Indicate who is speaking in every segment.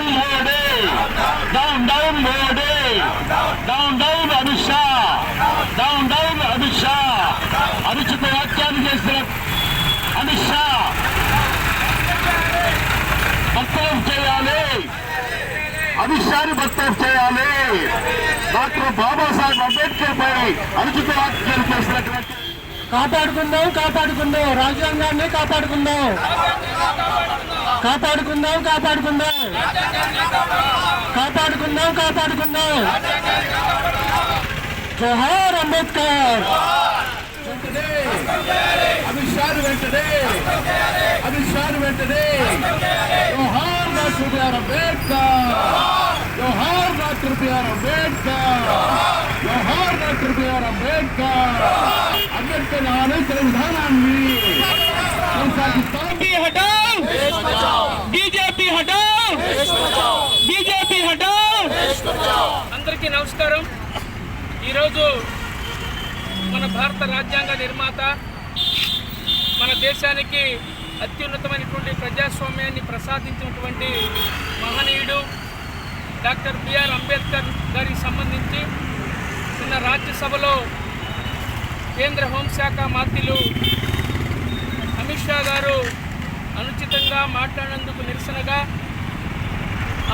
Speaker 1: Down Modi down down Modi down down Amit Shah down down Amit Shah అనుచిత వ్యాఖ్యానం చేసిన అమిత్ షా భక్తం చేయాలి అమిత్ షాని భక్తం చేయాలి డాక్టర్ బాబాసాహెబ్ అంబేద్కర్ పై అనుచిత వ్యాఖ్యలు చేసినటువంటి
Speaker 2: కాపాడుకుందాం కాపాడుకుందాం. రాజ్యాంగాన్ని కాపాడుకుందాం. కాపాడుకుందాం కాపాడుకుందాం. కాపాడుకుందాం కాపాడుకుందాం. జోహార్ అంబేద్కర్.
Speaker 1: అమిత్ షాను వెంటనే అమిత్ షాను వెంటనే జోహార్ డాక్టర్ బిఆర్ అంబేద్కర్. జోహార్ డాక్టర్ బిఆర్ అంబేద్కర్ జోహార్ డాక్టర్ బిఆర్ అంబేద్కర్. అంబేద్కర్ ఆలోచన విధానాన్ని
Speaker 3: అందరికీ నమస్కారం. ఈరోజు మన భారత రాజ్యాంగ నిర్మాత మన దేశానికి అత్యున్నతమైనటువంటి ప్రజాస్వామ్యాన్ని ప్రసాదించినటువంటి మహనీయుడు డాక్టర్ బిఆర్ అంబేద్కర్ గారికి సంబంధించి నిన్న రాజ్యసభలో కేంద్ర హోంశాఖ మంత్రులు అమిత్ షా గారు అనుచితంగా మాట్లాడినందుకు నిరసనగా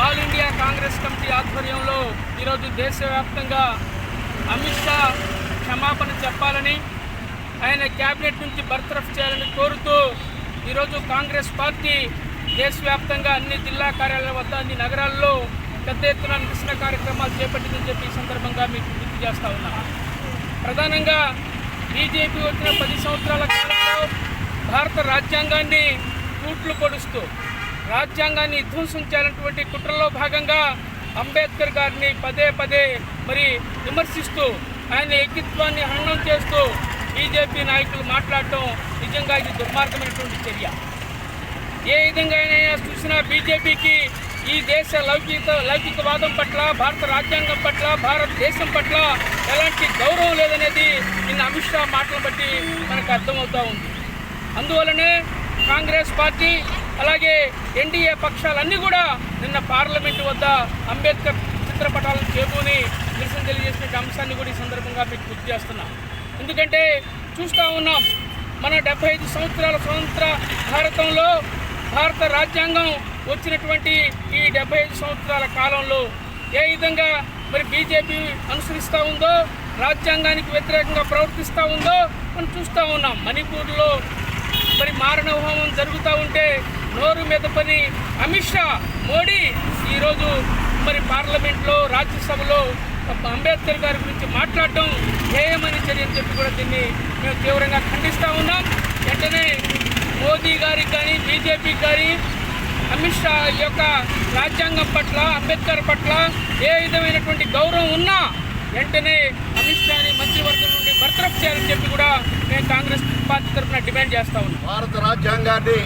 Speaker 3: ఆల్ ఇండియా కాంగ్రెస్ కమిటీ ఆధ్వర్యంలో ఈరోజు దేశవ్యాప్తంగా అమిత్ షా క్షమాపణ చెప్పాలని ఆయన క్యాబినెట్ నుంచి బర్తరఫ్ చేయాలని కోరుతూ ఈరోజు కాంగ్రెస్ పార్టీ దేశవ్యాప్తంగా అన్ని జిల్లా కార్యాలయాల వద్ద అన్ని నగరాల్లో పెద్ద ఎత్తున నిరసన కార్యక్రమాలు చేపట్టిందని చెప్పి ఈ సందర్భంగా మీకు గుర్తు చేస్తా ఉన్నా. ప్రధానంగా బీజేపీ వచ్చిన పది సంవత్సరాల కాలంలో భారత రాజ్యాంగాన్ని కూట్లు పొడుస్తూ రాజ్యాంగాన్ని ధ్వంసం చేయాలన్నటువంటి కుట్రలో భాగంగా అంబేద్కర్ గారిని పదే పదే మరి విమర్శిస్తూ ఆయన వ్యక్తిత్వాన్ని హననం చేస్తూ బీజేపీ నాయకులు మాట్లాడటం నిజంగా ఇది దుర్మార్గమైనటువంటి చర్య. ఏ విధంగా అయినా చూసినా బీజేపీకి ఈ దేశ లౌకిక లౌకికవాదం పట్ల భారత రాజ్యాంగం పట్ల భారతదేశం పట్ల ఎలాంటి గౌరవం లేదనేది నిన్న అమిత్ షా మాటలు బట్టి మనకు అర్థమవుతూ ఉంది. అందువలనే కాంగ్రెస్ పార్టీ అలాగే ఎన్డీఏ పక్షాలన్నీ కూడా నిన్న పార్లమెంటు వద్ద అంబేద్కర్ చిత్రపటాలను చేకూని నిరసన తెలియజేసిన అంశాన్ని కూడా ఈ సందర్భంగా మీకు గుర్తు చేస్తున్నాం. ఎందుకంటే చూస్తూ ఉన్నాం మన డెబ్బై ఐదు సంవత్సరాల స్వతంత్ర భారతంలో భారత రాజ్యాంగం వచ్చినటువంటి ఈ డెబ్బై ఐదు సంవత్సరాల కాలంలో ఏ విధంగా మరి బీజేపీ అనుసరిస్తూ ఉందో రాజ్యాంగానికి వ్యతిరేకంగా ప్రవర్తిస్తూ ఉందో మనం చూస్తూ ఉన్నాం. మణిపూర్లో మరి మారణ హోమం జరుగుతూ ఉంటే నోరు మీద పని అమిత్ షా మోడీ ఈరోజు మరి పార్లమెంట్లో రాజ్యసభలో అంబేద్కర్ గారి గురించి మాట్లాడటం ధ్యేయమని చర్య చెప్పి కూడా దీన్ని మేము తీవ్రంగా ఖండిస్తూ ఉన్నాం. వెంటనే మోదీ గారికి కానీ బీజేపీకి కానీ అమిత్ షా యొక్క రాజ్యాంగం పట్ల అంబేద్కర్ పట్ల ఏ విధమైనటువంటి గౌరవం ఉన్నా వెంటనే అమిత్ షాని మంత్రివర్గం నుండి బర్తరఫ్ చేయాలని చెప్పి కూడా మేము కాంగ్రెస్ పార్టీ తరఫున డిమాండ్ చేస్తా ఉన్నాం.
Speaker 1: భారత రాజ్యాంగాన్ని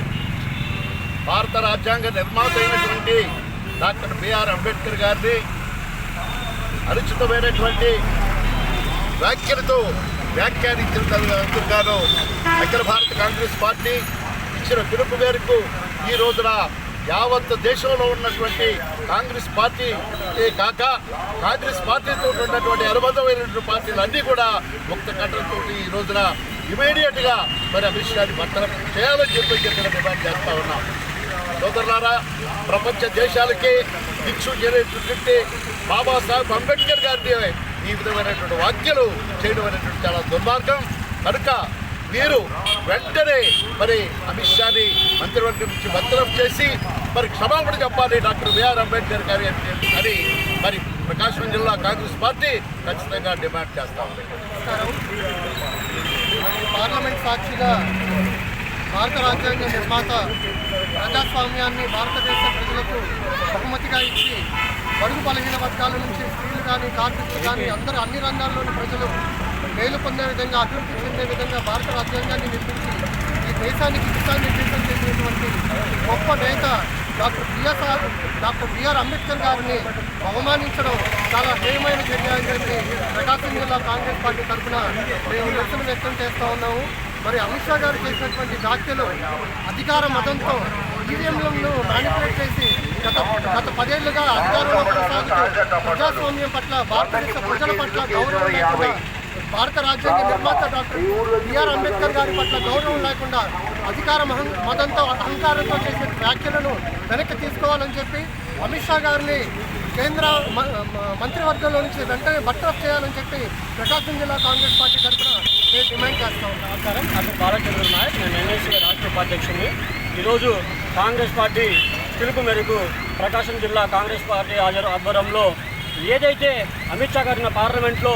Speaker 1: భారత రాజ్యాంగ నిర్మాత అయినటువంటి డాక్టర్ బిఆర్ అంబేద్కర్ గారిని అనుచితమైనటువంటి వ్యాఖ్యలతో వ్యాఖ్యానించిన గాను అఖిల భారత కాంగ్రెస్ పార్టీ ఇచ్చిన పిలుపు మేరకు ఈ రోజున యావత్ దేశంలో ఉన్నటువంటి కాంగ్రెస్ పార్టీ కాక కాంగ్రెస్ పార్టీతో ఉన్నటువంటి అనుబంధమైనటువంటి పార్టీలు అన్నీ కూడా ముక్త కంఠంతో ఈ రోజున ఇమీడియట్గా మరి అమిత్ షాని భర్తనం చేయాలని చెప్పి చెప్పిన డిమాండ్ చేస్తా ఉన్నాం. సోదరులారా ప్రపంచ దేశాలకి దిక్షు చేరేటటువంటి బాబాసాహెబ్ అంబేద్కర్ గారిని ఈ విధమైనటువంటి వ్యాఖ్యలు చేయడం అనేటువంటి చాలా దుర్మార్గం. కనుక మీరు వెంటనే మరి అమిత్ షాని మంత్రివర్గం నుంచి బర్తరఫ్ చేసి మరి క్షమాపణ చెప్పాలి డాక్టర్ బిఆర్ అంబేద్కర్ గారి అని మరి ప్రకాశం జిల్లా కాంగ్రెస్ పార్టీ ఖచ్చితంగా డిమాండ్ చేస్తా ఉంది.
Speaker 4: మరి పార్లమెంట్ సాక్షిగా భారత రాజ్యాంగ నిర్మాత ప్రజాస్వామ్యాన్ని భారతదేశ ప్రజలకు బహుమతిగా ఇచ్చి బడుగు బలహీన వర్గాల నుంచి స్త్రీలు కానీ కార్మికులు కానీ అందరూ అన్ని రంగాల్లోని ప్రజలు మేలు పొందే విధంగా అభివృద్ధి చెందే విధంగా భారత రాజ్యాంగాన్ని నిర్మించి దేశానికి దిశానిర్దేశం చేసినటువంటి గొప్ప నేత doctor B R doctor B R Ambedkar గారిని అవమానించడం చాలా హేయమైన చర్య అని చెప్పి ప్రకాశం జిల్లా కాంగ్రెస్ పార్టీ తరఫున మేము నిరసన వ్యక్తం చేస్తూ ఉన్నాము. మరి అమిత్ షా గారు చేసినటువంటి వ్యాఖ్యలు అధికార మతంతో ఈవీఎంలను మ్యానిపులేట్ చేసి గత గత పదేళ్ళుగా అధికారంలో కొనసాగుతూ ప్రజాస్వామ్యం పట్ల భారతదేశ ప్రజల పట్ల గౌరవం లేకుండా భారత రాజ్యాంగ నిర్మాత డాక్టర్ బిఆర్ అంబేద్కర్ గారి పట్ల గౌరవం లేకుండా అధికార మహం- మదంతో అహంకారంతో చేసిన వ్యాఖ్యలను వెనక్కి తీసుకోవాలని చెప్పి అమిత్ షా గారిని కేంద్ర మ- మంత్రివర్గంలో నుంచి వెంటనే బట్టప్ చేయాలని చెప్పి ప్రకాశం జిల్లా కాంగ్రెస్ పార్టీ తరఫున నేను డిమాండ్ చేస్తా ఉన్నాను
Speaker 5: నమస్కారం. అటు బాలచంద్ర నాయక్. నేను ఎన్ఎస్సీ రాష్ట్ర ఉపాధ్యక్షుడిని. ఈరోజు కాంగ్రెస్ పార్టీ పిలుపు మేరకు ప్రకాశం జిల్లా కాంగ్రెస్ పార్టీ ఆధ్వర్యంలో ఏదైతే అమిత్ షా గారిన పార్లమెంట్లో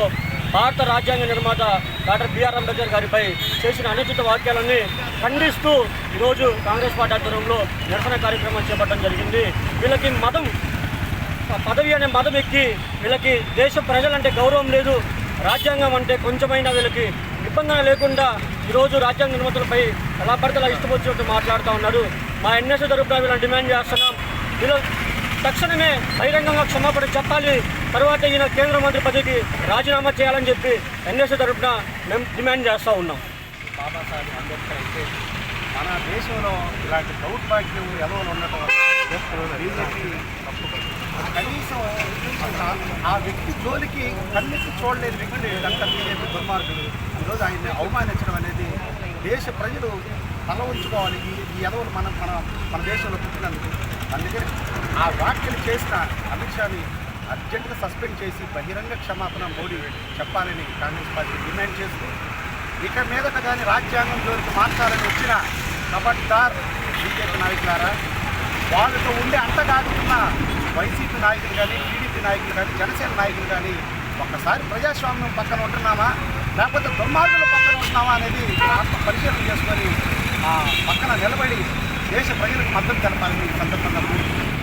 Speaker 5: భారత రాజ్యాంగ నిర్మాత డాక్టర్ బిఆర్ అంబేద్కర్ గారిపై చేసిన అనుచిత వాక్యాలన్నీ ఖండిస్తూ ఈరోజు కాంగ్రెస్ పార్టీ ఆధ్వర్యంలో నిరసన కార్యక్రమం చేపట్టడం జరిగింది. వీళ్ళకి మతం పదవి అనే మతం ఎక్కి వీళ్ళకి దేశ ప్రజలంటే గౌరవం లేదు రాజ్యాంగం అంటే కొంచెమైనా వీళ్ళకి నిబంధన లేకుండా ఈరోజు రాజ్యాంగ నిర్మాతలపై ఎలా పడితే అలా ఇష్టపచ్చినట్టు మాట్లాడుతూ ఉన్నారు. మా ఎన్ఎస్ఏ తరపున వీళ్ళని డిమాండ్ చేస్తున్నాం. వీళ్ళు తక్షణమే బహిరంగంగా క్షమాపణ చెప్పాలి. తర్వాత ఈయన కేంద్ర మంత్రి పదవికి రాజీనామా చేయాలని చెప్పి ఎన్ఎస్ఏ తరపున మేము డిమాండ్ చేస్తూ ఉన్నాం.
Speaker 6: బాబాసాహెబ్ అంబేద్కర్ అయితే మన దేశంలో ఇలాంటి దౌర్భాగ్యం ఎలా ఉండటం బీజేపీ కనీసం ఆ- వ్యక్తి జోలికి కన్నెత్తి చూడలేని వ్యక్తి డాక్టర్ బీజేపీ దుర్మార్గుడు. ఈరోజు ఆయన్ని అవమానించడం అనేది దేశ ప్రజలు తల ఉంచుకోవాలి ఈ ఈ ఎదవలు మన మన మన దేశంలో పుట్టినందుకు. అందుకని ఆ వ్యాఖ్యలు చేసిన అమిత్ షాని అర్జెంటుగా సస్పెండ్ చేసి బహిరంగ క్షమాపణ మోడీ చెప్పాలని కాంగ్రెస్ పార్టీ డిమాండ్ చేస్తూ ఇక మీదట కానీ రాజ్యాంగం జోలికి మార్చాలని వచ్చిన కబడ్దార్ బీజేపీ నాయకులారా వాళ్ళతో ఉండే అంతగాకున్న వైసీపీ నాయకులు కానీ టీడీపీ నాయకులు కానీ జనసేన నాయకులు కానీ ఒక్కసారి ప్రజాస్వామ్యం పక్కన ఉంటున్నామా? లేకపోతే దుర్మార్గుల పక్కన ఉంటున్నామా అనేది ఆత్మ పరిశీలన చేసుకొని ఆ పక్కన నిలబడి దేశ ప్రజలకు మద్దతు తెలపాలని ఈ సందర్భంగా కోరుకుంటున్నాను.